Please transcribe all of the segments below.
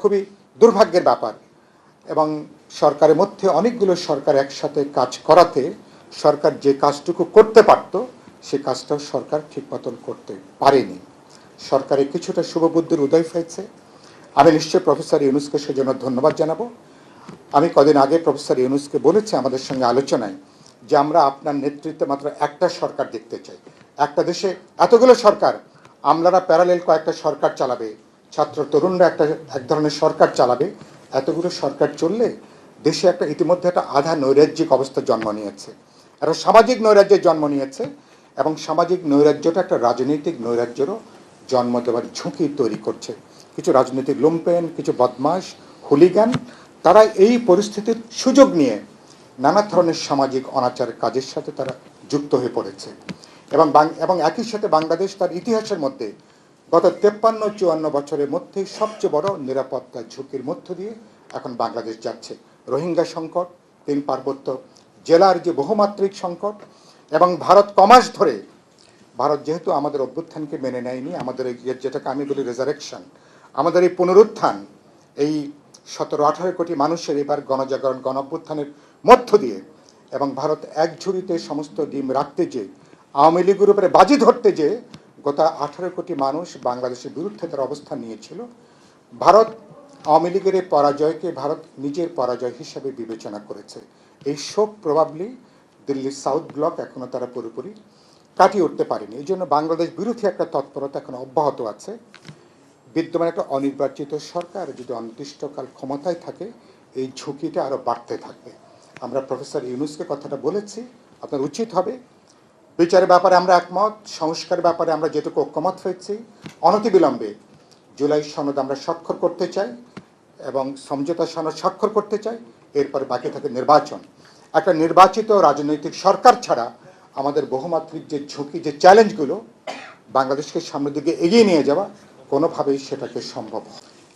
খুবই দুর্ভাগ্যের ব্যাপার এবং সরকারের মধ্যে অনেকগুলো সরকার একসাথে কাজ করাতে সরকার যে কাজটুকু করতে পারত, সে কাজটাও সরকার ঠিক মতন করতে পারেনি। সরকারের কিছুটা শুভবুদ্ধির উদয় হয়েছে। আমি নিশ্চয়ই প্রফেসর ইউনুসকে সেজন্য ধন্যবাদ জানাব। আমি কদিন আগে প্রফেসর ইউনুসকে বলেছি আমাদের সঙ্গে আলোচনায় যে আমরা আপনার নেতৃত্বে মাত্র একটা সরকার দেখতে চাই। একটা দেশে এতগুলো সরকার, আমলারা প্যারালেল কয়েকটা সরকার চালাবে। ছাত্র তরুণরা একটা, এক ধরনের সরকার চালাবে। এতগুলো সরকার চললে দেশে একটা ইতিমধ্যে একটা আধা নৈরাজ্যিক অবস্থা জন্ম নিয়েছে। একটা সামাজিক নৈরাজ্যের জন্ম নিয়েছে এবং সামাজিক নৈরাজ্যটা একটা রাজনৈতিক নৈরাজ্যেরও জন্ম দেওয়ার ঝুঁকি তৈরি করছে। কিছু রাজনৈতিক লুম্পেন, কিছু বদমাস হুলিগান, তারা এই পরিস্থিতির সুযোগ নিয়ে নানা ধরনের সামাজিক অনাচার কাজের সাথে তারা যুক্ত হয়ে পড়েছে। এবং এবং একই সাথে বাংলাদেশ তার ইতিহাসের মধ্যে গত তেপ্পান্ন চুয়ান্ন বছরের মধ্যে সবচেয়ে বড় নিরাপত্তা ঝুঁকির মধ্য দিয়ে এখন বাংলাদেশ যাচ্ছে। রোহিঙ্গা সংকট, তিন পার্বত্য জেলার যে বহুমাত্রিক সংকট এবং ভারত কমাস ধরে, ভারত যেহেতু আমাদের অভ্যুত্থানকে মেনে নেয়নি, আমাদের যেটাকে আমি বলি রেজারেকশন আমাদের এই পুনরুত্থান, এই সতেরো আঠারো কোটি মানুষের এবার গণজাগরণ গণ অভ্যুত্থানের মধ্য দিয়ে এবং ভারত এক ঝুড়িতে সমস্ত ডিম রাখতে যে, আওয়ামী লীগের উপরে বাজি ধরতে যে গত আঠারো কোটি মানুষ বাংলাদেশের বিরুদ্ধে তার অবস্থান নিয়েছিল। ভারত আওয়ামী লীগের এই পরাজয়কে ভারত নিজের পরাজয় হিসাবে বিবেচনা করেছে। এই শোক প্রভাবলি দিল্লির সাউথ ব্লক এখনও তারা পুরোপুরি কাটিয়ে উঠতে পারেনি। এই জন্য বাংলাদেশ বিরোধী একটা তৎপরতা এখন অব্যাহত আছে। বিদ্যমান একটা অনির্বাচিত সরকার যদি অনির্দিষ্টকাল ক্ষমতায় থাকে, এই ঝুঁকিটা আরও বাড়তে থাকবে। আমরা প্রফেসর ইউনুসকে কথাটা বলেছি, আপনার উচিত হবে বিচারের ব্যাপারে আমরা একমত, সংস্কারের ব্যাপারে আমরা যেটুকু ঐক্যমত হয়েছি অনতিবিলম্বে জুলাই সনদ আমরা স্বাক্ষর করতে চাই এবং সমঝোতা সনদ স্বাক্ষর করতে চাই, এরপরে বাকি থাকে নির্বাচন একটা নির্বাচিত রাজনৈতিক সরকার ছাড়া আমাদের বহুমাত্রিক যে ঝুঁকি, যে চ্যালেঞ্জগুলো, বাংলাদেশকে সামনের দিকে এগিয়ে নিয়ে যাওয়া কোনোভাবেই সেটাকে সম্ভব।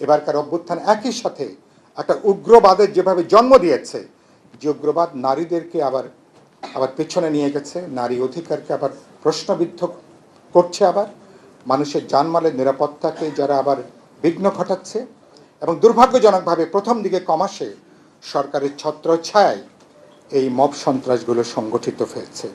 এবারকার অভ্যুত্থান একই সাথে একটা উগ্রবাদের যেভাবে জন্ম দিয়েছে, যে উগ্রবাদ নারীদেরকে আবার আবার পেছনে নিয়ে গেছে, নারী অধিকারকে আবার প্রশ্নবিদ্ধ করছে আবার। মানুষের জানমালের নিরাপত্তাকে যারা আবার বিঘ্ন ঘটাচ্ছে এবং দুর্ভাগ্যজনকভাবে প্রথম দিকে কমাসে সরকারের ছত্রছায়ায় এই মব সন্ত্রাসগুলো সংগঠিত হয়েছে।